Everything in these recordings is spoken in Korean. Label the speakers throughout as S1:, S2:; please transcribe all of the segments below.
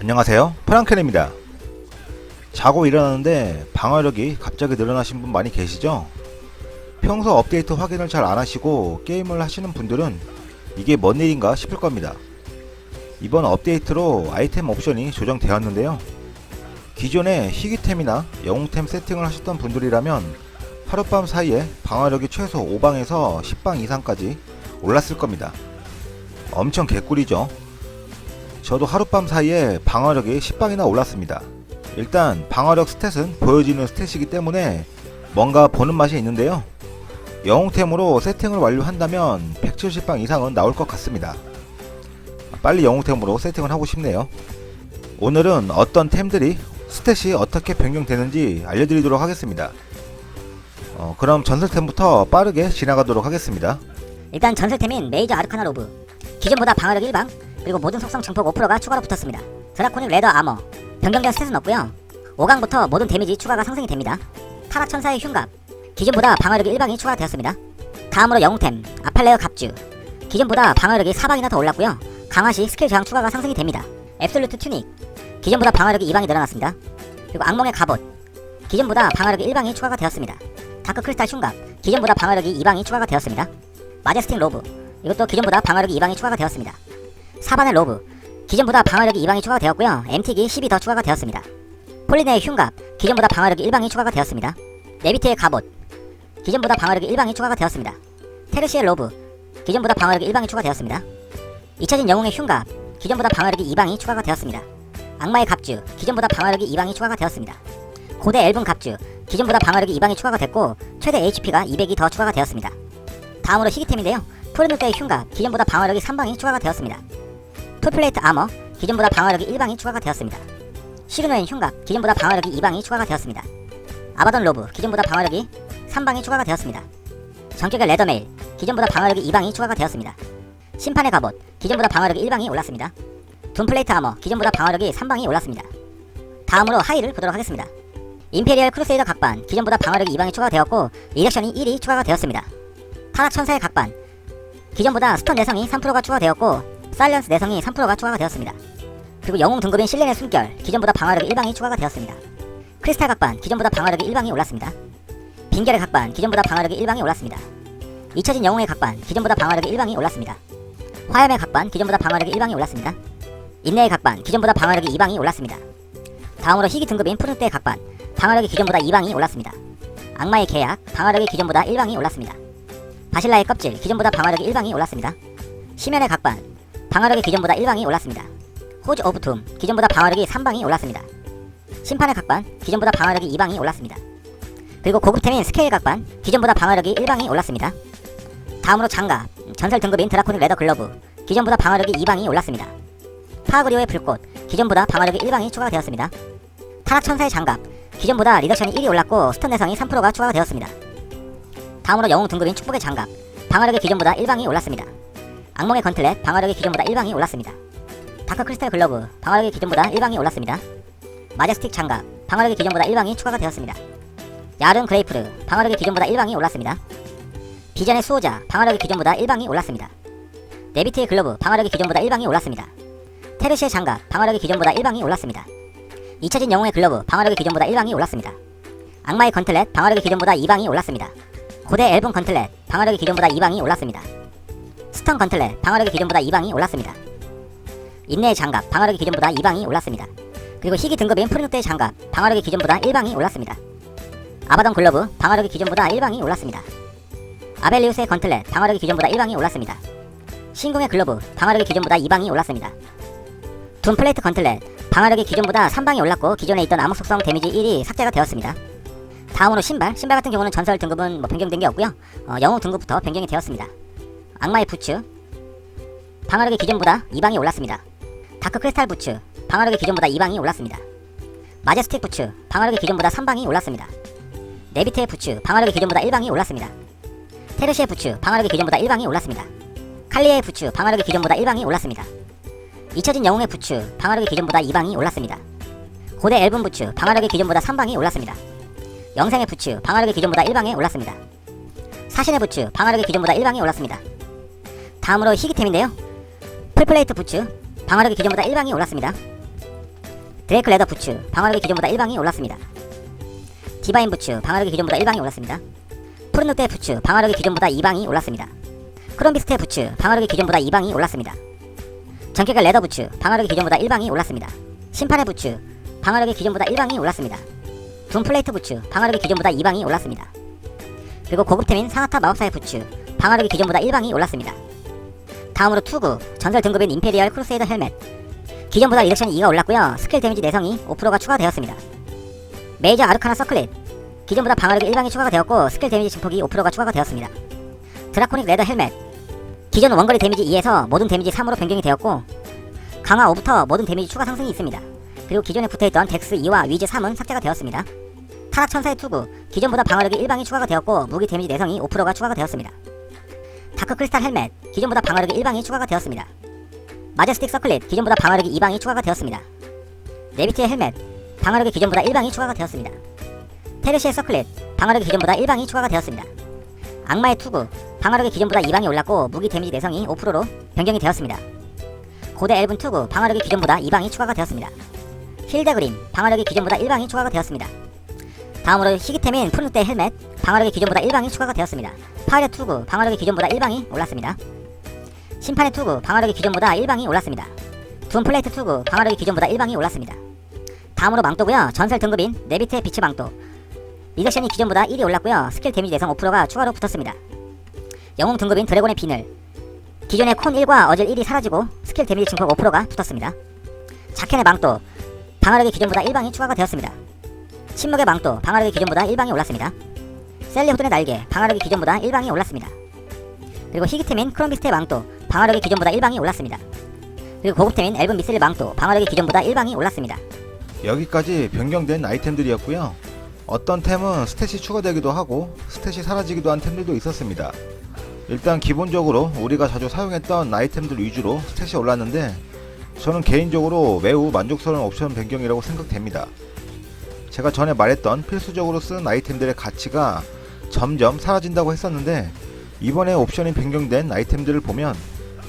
S1: 안녕하세요. 프랑켄입니다. 자고 일어나는데 방어력이 갑자기 늘어나신 분 많이 계시죠? 평소 업데이트 확인을 잘 안하시고 게임을 하시는 분들은 이게 뭔 일인가 싶을 겁니다. 이번 업데이트로 아이템 옵션이 조정되었는데요. 기존에 희귀템이나 영웅템 세팅을 하셨던 분들이라면 하룻밤 사이에 방어력이 최소 5방에서 10방 이상까지 올랐을 겁니다. 엄청 개꿀이죠 저도 하룻밤 사이에 방어력이 10방이나 올랐습니다. 일단 방어력 스탯은 보여지는 스탯이기 때문에 뭔가 보는 맛이 있는데요. 영웅템으로 세팅을 완료한다면 170방 이상은 나올 것 같습니다. 빨리 영웅템으로 세팅을 하고 싶네요. 오늘은 어떤 템들이 스탯이 어떻게 변경되는지 알려드리도록 하겠습니다. 어, 그럼 전설템부터 빠르게 지나가도록 하겠습니다.
S2: 일단 전설템인 메이저 아르카나 로브 기존보다 방어력 1방 그리고 모든 속성 증폭 5%가 추가로 붙었습니다. 드라코닉 레더 아머. 변경된 스탯은 없고요. 5강부터 모든 데미지 추가가 상승이 됩니다. 타락 천사의 흉갑. 기존보다 방어력이 1방이 추가가 되었습니다. 다음으로 영웅템. 아팔레어 갑주. 기존보다 방어력이 4방이나 더 올랐고요. 강화시 스킬 저항 추가가 상승이 됩니다. 앱솔루트 튜닉. 기존보다 방어력이 2방이 늘어났습니다. 그리고 악몽의 갑옷. 기존보다 방어력이 1방이 추가가 되었습니다. 다크 크리스탈 흉갑. 기존보다 방어력이 2방이 추가가 되었습니다. 마제스틱 로브. 이것도 기존보다 방어력이 2방이 추가가 되었습니다. 사반의 로브 기존보다 방어력이 2방이 추가가 되었고요. MT기 10이 더 추가가 되었습니다. 폴리네의 흉갑 기존보다 방어력이 1방이 추가가 되었습니다. 네비트의 갑옷 기존보다 방어력이 1방이 추가가 되었습니다. 테르시의 로브 기존보다 방어력이 1방이 추가되었습니다. 잊혀진 영웅의 흉갑 기존보다 방어력이 2방이 추가가 되었습니다. 악마의 갑주 기존보다 방어력이 2방이 추가가 되었습니다. 고대 앨범 갑주 기존보다 방어력이 2방이 추가가 됐고 최대 HP가 200이 더 추가가 되었습니다. 다음으로 희귀템인데요. 푸르누스의 흉갑 기존보다 방어력이 3방이 추가가 되었습니다. 풀플레이트 아머 기존보다 방어력이 1방이 추가가 되었습니다. 시그노엔 흉갑 기존보다 방어력이 2방이 추가가 되었습니다. 아바돈 로브 기존보다 방어력이 3방이 추가가 되었습니다. 전격의 레더메일 기존보다 방어력이 2방이 추가가 되었습니다. 심판의 갑옷 기존보다 방어력이 1방이 올랐습니다. 둠플레이트 아머 기존보다 방어력이 3방이 올랐습니다. 다음으로 하이를 보도록 하겠습니다. 임페리얼 크루세이더 각반 기존보다 방어력이 2방이 추가가 되었고 리덕션이 1이 추가가 되었습니다. 타락 천사의 각반 기존보다 스턴 내성이 3%가 추가되었고 사일런스 내성이 3%가 추가가 되었습니다. 그리고 영웅 등급인 실린의 숨결 기존보다 방어력이 1방이 추가가 되었습니다. 크리스탈 각반 기존보다 방어력이 1방이 올랐습니다. 빙결의 각반 기존보다 방어력이 1방이 올랐습니다. 잊혀진 영웅의 각반 기존보다 방어력이 1방이 올랐습니다. 화염의 각반 기존보다 방어력이 1방이 올랐습니다. 인내의 각반 기존보다 방어력이 2방이 올랐습니다. 다음으로 희귀 등급인 푸른때의 각반 방어력이 기존보다 2방이 올랐습니다. 악마의 계약 방어력이 기존보다 1방이 올랐습니다. 바실라의 껍질 기존보다 방어력이 1방이 올랐습니다. 시면의 각반 방어력이 기존보다 1방이 올랐습니다. 호즈 오브 툼 기존보다 방어력이 3방이 올랐습니다. 심판의 각반 기존보다 방어력이 2방이 올랐습니다. 그리고 고급템인 스케일 각반 기존보다 방어력이 1방이 올랐습니다. 다음으로 장갑 전설 등급인 드라코닉 레더 글러브 기존보다 방어력이 2방이 올랐습니다. 파그리오의 불꽃 기존보다 방어력이 1방이 추가가 되었습니다. 타락 천사의 장갑 기존보다 리덕션이 1이 올랐고 스턴 내성이 3%가 추가가 되었습니다. 다음으로 영웅 등급인 축복의 장갑 방어력이 기존보다 1방이 올랐습니다. 악몽의 건틀렛 방어력이 기존보다 1방이 올랐습니다. 다크 크리스탈 글러브 방어력이 기존보다 1방이 올랐습니다. 마제스틱 장갑 방어력이 기존보다 1방이 추가가 되었습니다. 야른 그레이프르 방어력이 기존보다 1방이 올랐습니다. 비전의 수호자 방어력이 기존보다 1방이 올랐습니다. 네비트의 글러브 방어력이 기존보다 1방이 올랐습니다. 테르시의 장갑 방어력이 기존보다 1방이 올랐습니다. 잊혀진 영웅의 글러브 방어력이 기존보다 1방이 올랐습니다. 악마의 건틀렛 방어력이 기존보다 2방이 올랐습니다. 고대 앨범 건틀렛 방어력이 기존보다 2방이 올랐습니다. 스턴 건틀렛 방어력이 기존보다 2방이 올랐습니다. 인내의 장갑 방어력이 기존보다 2방이 올랐습니다. 그리고 희귀 등급인 프리누트의 장갑 방어력이 기존보다 1방이 올랐습니다. 아바던 글러브 방어력이 기존보다 1방이 올랐습니다. 아벨리우스의 건틀렛 방어력이 기존보다 1방이 올랐습니다. 신궁의 글러브 방어력이 기존보다 2방이 올랐습니다. 둠플레이트 건틀렛 방어력이 기존보다 3방이 올랐고 기존에 있던 암흑 속성 데미지 1이 삭제가 되었습니다. 다음으로 신발 신발 같은 경우는 전설 등급은 뭐 변경된 게 없고요 어, 영웅 등급부터 변경이 되었습니다 악마의 부츠 방어력이 기존보다 2방이 올랐습니다 다크 크리스탈 부츠 방어력이 기존보다 2방이 올랐습니다 마제스틱 부츠 방어력이 기존보다 3방이 올랐습니다 네비트의 부츠 방어력이 기존보다 1방이 올랐습니다 테르시의 부츠 방어력이 기존보다 1방이 올랐습니다 칼리의 부츠 방어력이 기존보다 1방이 올랐습니다 잊혀진 영웅의 부츠 방어력이 기존보다 2방이 올랐습니다 고대 앨범 부츠 방어력이 기존보다 3방이 올랐습니다 영생의 부츠 방어력이 기존보다 1방에 올랐습니다. 사신의 부츠 방어력이 기존보다 1방에 올랐습니다. 다음으로 희귀템인데요. 풀플레이트 부츠 방어력이 기존보다 1방이 올랐습니다. 드레이크 레더 부츠 방어력이 기존보다 1방이 올랐습니다. 디바인 부츠 방어력이 기존보다 1방이 올랐습니다. 푸른 늑대 부츠 방어력이 기존보다 2방이 올랐습니다. 크롬비스트 부츠 방어력이 기존보다 2방이 올랐습니다. 전격의 레더 부츠 방어력이 기존보다 1방이 올랐습니다. 심판의 부츠 방어력이 기존보다 1방이 올랐습니다. 둠 플레이트 부츠 방어력이 기존보다 2방이 올랐습니다. 그리고 고급템인 상하타 마법사의 부츠 방어력이 기존보다 1방이 올랐습니다. 다음으로 투구 전설 등급인 임페리얼 크루세이더 헬멧 기존보다 리덕션이 2가 올랐고요 스킬 데미지 내성이 5%가 추가되었습니다. 메이저 아르카나 서클릿 기존보다 방어력이 1방이 추가가 되었고 스킬 데미지 증폭이 5%가 추가가 되었습니다. 드라코닉 레더 헬멧 기존 원거리 데미지 2에서 모든 데미지 3으로 변경이 되었고 강화 5부터 모든 데미지 추가 상승이 있습니다. 그리고 기존에 붙어있던 덱스 2와 위즈 3은 삭제가 되었습니다. 타락 천사의 투구 기존보다 방어력이 1방이 추가가 되었고 무기 데미지 내성이 5%가 추가가 되었습니다. 다크 크리스탈 헬멧 기존보다 방어력이 1방이 추가가 되었습니다. 마제스틱 서클릿 기존보다 방어력이 2방이 추가가 되었습니다. 네비티의 헬멧 방어력이 기존보다 1방이 추가가 되었습니다. 테르시의 서클릿 방어력이 기존보다 1방이 추가가 되었습니다. 악마의 투구 방어력이 기존보다 2방이 올랐고 무기 데미지 내성이 5%로 변경이 되었습니다. 고대 엘븐 투구 방어력이 기존보다 2방이 추가가 되었습니다. 힐데그림 방어력이 기존보다 1방이 추가가 되었습니다. 다음으로 희귀템인 푸른늑대 헬멧 방어력이 기존보다 1방이 추가가 되었습니다. 파이렛 투구 방어력이 기존보다 1방이 올랐습니다. 심판의 투구 방어력이 기존보다 1방이 올랐습니다. 둠 플레이트 투구 방어력이 기존보다 1방이 올랐습니다. 다음으로 망토고요. 전설 등급인 네비트의 빛의 망토. 리덕션이 기존보다 1이 올랐고요. 스킬 데미지 내성 5%가 추가로 붙었습니다. 영웅 등급인 드래곤의 비늘. 기존의 콘 1과 어질 1이 사라지고 스킬 데미지 증폭 5%가 붙었습니다. 자켄의 망토. 방어력이 기존보다 1방이 추가가 되었습니다. 침묵의 망토. 방어력이 기존보다 1방이 올랐습니다. 셀리 후드의 날개. 방어력이 기존보다 1방이 올랐습니다. 그리고 희귀템인 크롬비스트의 망토. 방어력이 기존보다 1방이 올랐습니다. 그리고 고급템인 엘븐 미스릴 망토. 방어력이 기존보다 1방이 올랐습니다.
S1: 여기까지 변경된 아이템들이었고요. 어떤 템은 스탯이 추가되기도 하고 스탯이 사라지기도 한 템들도 있었습니다. 일단 기본적으로 우리가 자주 사용했던 아이템들 위주로 스탯이 올랐는데 저는 개인적으로 매우 만족스러운 옵션 변경이라고 생각됩니다. 제가 전에 말했던 필수적으로 쓰는 아이템들의 가치가 점점 사라진다고 했었는데 이번에 옵션이 변경된 아이템들을 보면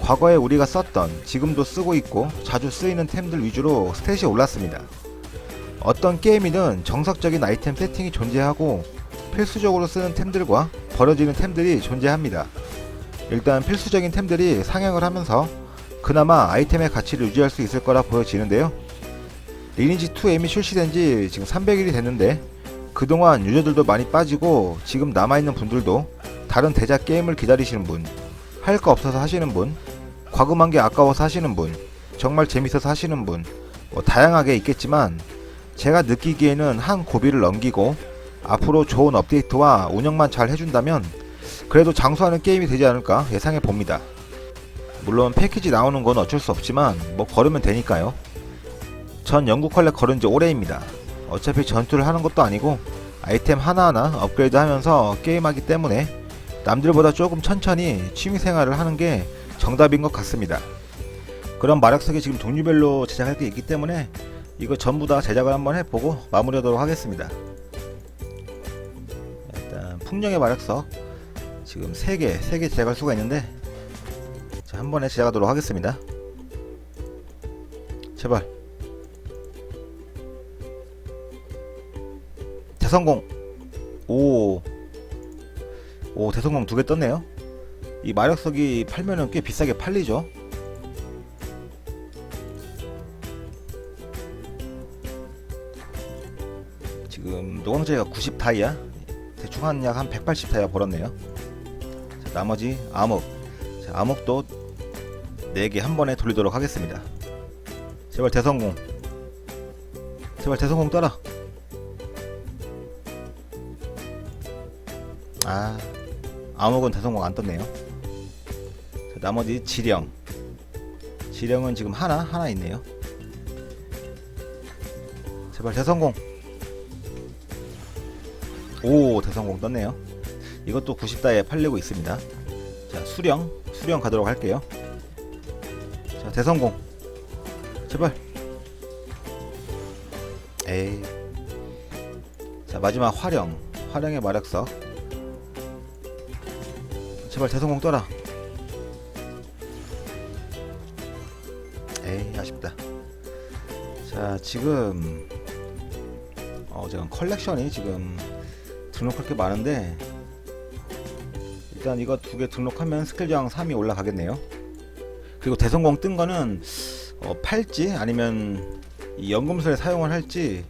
S1: 과거에 우리가 썼던 지금도 쓰고 있고 자주 쓰이는 템들 위주로 스탯이 올랐습니다. 어떤 게임이든 정석적인 아이템 세팅이 존재하고 필수적으로 쓰는 템들과 버려지는 템들이 존재합니다. 일단 필수적인 템들이 상향을 하면서 그나마 아이템의 가치를 유지할 수 있을 거라 보여지는데요. 리니지 2M이 출시된 지 지금 300일이 됐는데 그동안 유저들도 많이 빠지고 지금 남아있는 분들도 다른 대작 게임을 기다리시는 분, 할 거 없어서 하시는 분, 과금한 게 아까워서 하시는 분, 정말 재밌어서 하시는 분, 뭐 다양하게 있겠지만 제가 느끼기에는 한 고비를 넘기고 앞으로 좋은 업데이트와 운영만 잘 해준다면 그래도 장수하는 게임이 되지 않을까 예상해 봅니다. 물론 패키지 나오는 건 어쩔 수 없지만 뭐 걸으면 되니까요. 전 영국 컬렉 걸은 지 오래입니다. 어차피 전투를 하는 것도 아니고 아이템 하나하나 업그레이드 하면서 게임하기 때문에 남들보다 조금 천천히 취미생활을 하는 게 정답인 것 같습니다. 그런 마력석이 지금 종류별로 제작할 게 있기 때문에 이거 전부 다 제작을 한번 해보고 마무리하도록 하겠습니다. 일단 풍령의 마력석 지금 3개, 3개 제작할 수가 있는데 자, 한 번에 제작하도록 하겠습니다. 제발 대성공. 오, 오 대성공 두 개 떴네요. 이 마력석이 팔면은 꽤 비싸게 팔리죠. 지금 노광재가 90 다이아 대충 한 약 한 180 다이아 벌었네요. 자, 나머지 암흑. 자, 암흑도 4개 한 번에 돌리도록 하겠습니다. 제발 대성공. 제발 대성공 떠라 아 암흑은 대성공 안 떴네요. 자, 나머지 지령. 지령은 지금 하나 하나 있네요. 제발 대성공. 오 대성공 떴네요. 이것도 90다에 팔리고 있습니다. 자 수령 수령 가도록 할게요. 자 대성공. 제발. 에이. 자 마지막 화령. 화령의 마력석 제발 대성공 떠라. 에이 아쉽다. 자 지금 어 지금 컬렉션이 지금 등록할 게 많은데 일단 이거 두 개 등록하면 스킬 저항 3이 올라가겠네요. 그리고 대성공 뜬 거는 어, 팔지? 아니면 이 연금술에 사용을 할지?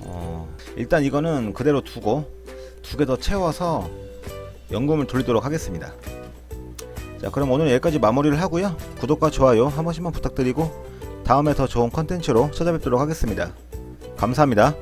S1: 어, 일단 이거는 그대로 두고 두 개 더 채워서 연금을 돌리도록 하겠습니다. 자 그럼 오늘 여기까지 마무리를 하고요. 구독과 좋아요 한 번씩만 부탁드리고 다음에 더 좋은 컨텐츠로 찾아뵙도록 하겠습니다. 감사합니다